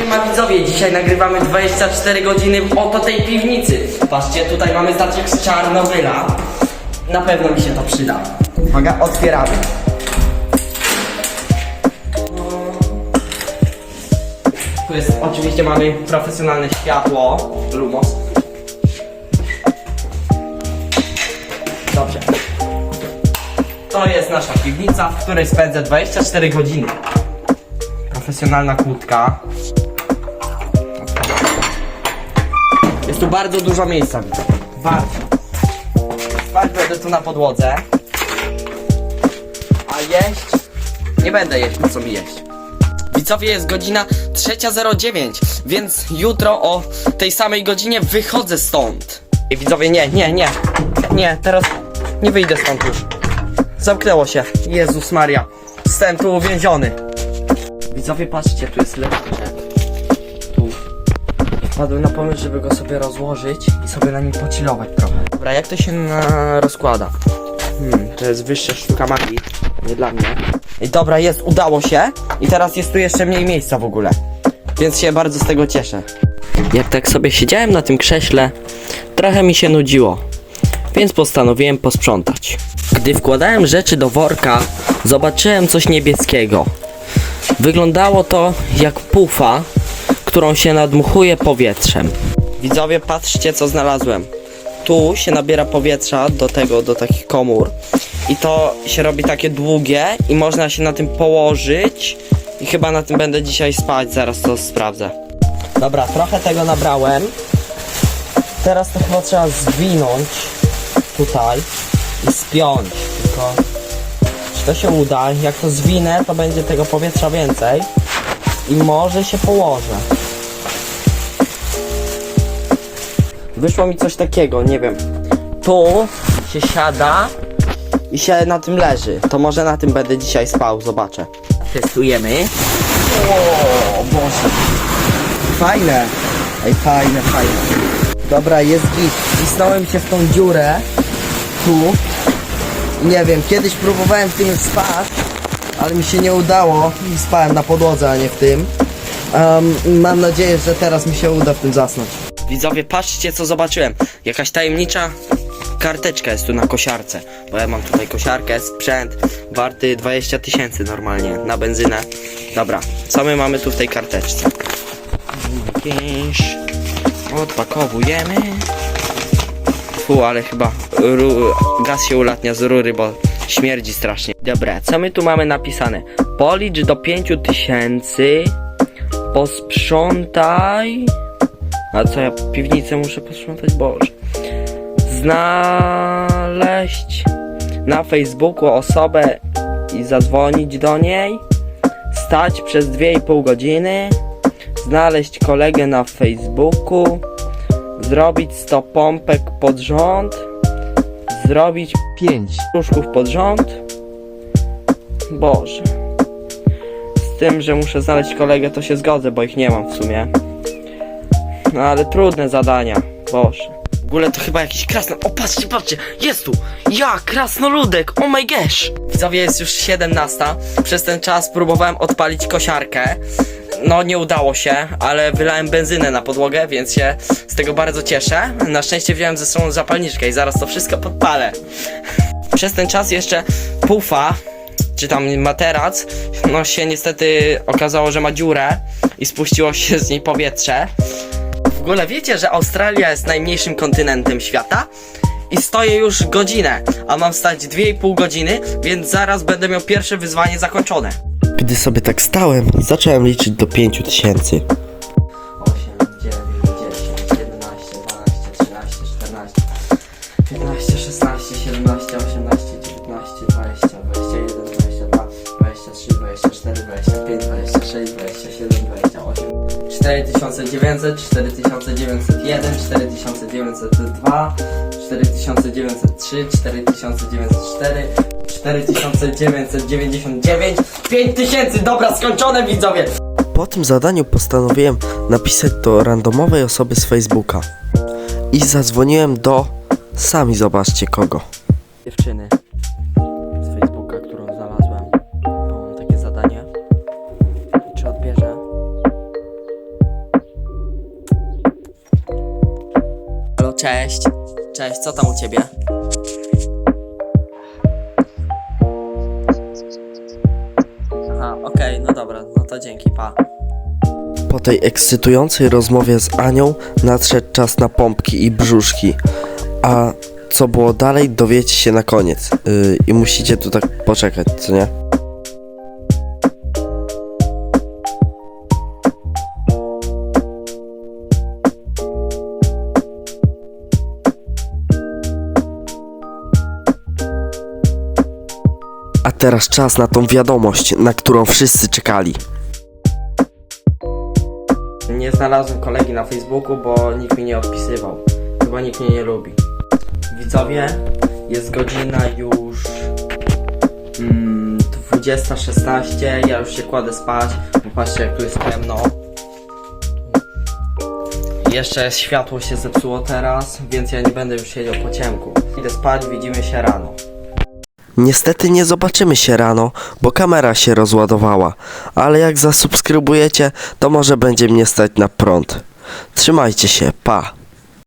Siema widzowie, dzisiaj nagrywamy 24 godziny w oto tej piwnicy. Patrzcie, tutaj mamy znaczek z Czarnobyla. Na pewno mi się to przyda. Uwaga, otwieramy. Tu jest, oczywiście mamy profesjonalne światło, Lumos. Dobrze. To jest nasza piwnica, w której spędzę 24 godziny. Profesjonalna kłódka. Jest tu bardzo dużo miejsca. Bardzo. Spać będę tu na podłodze. A jeść? Nie będę jeść, po co mi jeść? Widzowie, jest godzina 3.09, więc jutro o tej samej godzinie wychodzę stąd. I widzowie, nie, nie, nie. Nie, teraz nie wyjdę stąd już. Zamknęło się. Jezus Maria. Jestem tu uwięziony. Widzowie, patrzcie, tu jest lepszy. Wpadłem na pomysł, żeby go sobie rozłożyć i sobie na nim pocilować trochę. Dobra, jak to się na... rozkłada? Hmm, to jest wyższa sztuka magii. Nie dla mnie. I dobra, jest, udało się. I teraz jest tu jeszcze mniej miejsca w ogóle. Więc się bardzo z tego cieszę. Jak tak sobie siedziałem na tym krześle, trochę mi się nudziło. Więc postanowiłem posprzątać. Gdy wkładałem rzeczy do worka, zobaczyłem coś niebieskiego. Wyglądało to jak pufa, którą się nadmuchuje powietrzem. Widzowie, patrzcie co znalazłem. Tu się nabiera powietrza do tego, do takich komór. I to się robi takie długie i można się na tym położyć. I chyba na tym będę dzisiaj spać, zaraz to sprawdzę. Dobra, trochę tego nabrałem. Teraz to chyba trzeba zwinąć tutaj i spiąć. Tylko czy to się uda? Jak to zwinę, to będzie tego powietrza więcej i może się położę. Wyszło mi coś takiego, nie wiem. Tu się siada i się na tym leży. To może na tym będę dzisiaj spał, zobaczę. Testujemy. O Boże. Fajne. Ej, fajne, fajne. Dobra, jest git. Wcisnąłem się w tą dziurę. Tu. Nie wiem, kiedyś próbowałem w tym spać, ale mi się nie udało i spałem na podłodze, a nie w tym. Mam nadzieję, że teraz mi się uda w tym zasnąć. Widzowie, patrzcie co zobaczyłem. Jakaś tajemnicza karteczka jest tu na kosiarce. Bo ja mam tutaj kosiarkę, sprzęt warty 20 tysięcy normalnie na benzynę. Dobra, co my mamy tu w tej karteczce? Odpakowujemy. Fu, ale chyba gaz się ulatnia z rury, bo śmierdzi strasznie. Dobra, co my tu mamy napisane? Policz do 5000, posprzątaj. A co ja piwnicę muszę posprzątać? Boże. Znaleźć na Facebooku osobę i zadzwonić do niej. Stać przez 2,5 godziny. Znaleźć kolegę na Facebooku zrobić 100 pompek pod rząd, zrobić 5 różków pod rząd. Boże. Z tym, że muszę znaleźć kolegę, to się zgodzę, bo ich nie mam w sumie. No ale trudne zadania. Boże. W ogóle to chyba jakiś krasno. O, patrzcie, patrzcie, jest tu! Ja, krasnoludek, oh my gosh! Widzowie, jest już 17. Przez ten czas próbowałem odpalić kosiarkę. No, nie udało się, ale wylałem benzynę na podłogę, więc się z tego bardzo cieszę. Na szczęście wziąłem ze sobą zapalniczkę i zaraz to wszystko podpalę. Przez ten czas jeszcze pufa, czy tam materac, no się niestety okazało, że ma dziurę i spuściło się z niej powietrze. W ogóle wiecie, że Australia jest najmniejszym kontynentem świata? I stoję już godzinę, a mam stać 2,5 godziny, więc zaraz będę miał pierwsze wyzwanie zakończone. Gdy sobie tak stałem, zacząłem liczyć do 5000. 8, 9, 10, 11, 12, 13, 14, 15, 16, 4900, 4901, 4902, 4903, 4904, 4999, 5000, dobra, skończone widzowie! Po tym zadaniu postanowiłem napisać do randomowej osoby z Facebooka. I zadzwoniłem do... Sami zobaczcie kogo. dziewczyny Cześć. Cześć, co tam u ciebie? Aha, okej, no dobra, no to dzięki, pa. Po tej ekscytującej rozmowie z Anią nadszedł czas na pompki i brzuszki. A co było dalej, dowiecie się na koniec. Yy, I musicie tu tak poczekać, co nie? Teraz czas na tą wiadomość, na którą wszyscy czekali. Nie znalazłem kolegi na Facebooku, bo nikt mi nie odpisywał. Chyba nikt mnie nie lubi. Widzowie, jest godzina już mm, 20.16. Ja już się kładę spać. Bo patrzcie, jak tu jest ciemno. Jeszcze światło się zepsuło teraz, więc ja nie będę już siedział po ciemku. Idę spać, widzimy się rano. Niestety nie zobaczymy się rano, bo kamera się rozładowała, ale jak zasubskrybujecie, to może będzie mnie stać na prąd. Trzymajcie się, pa!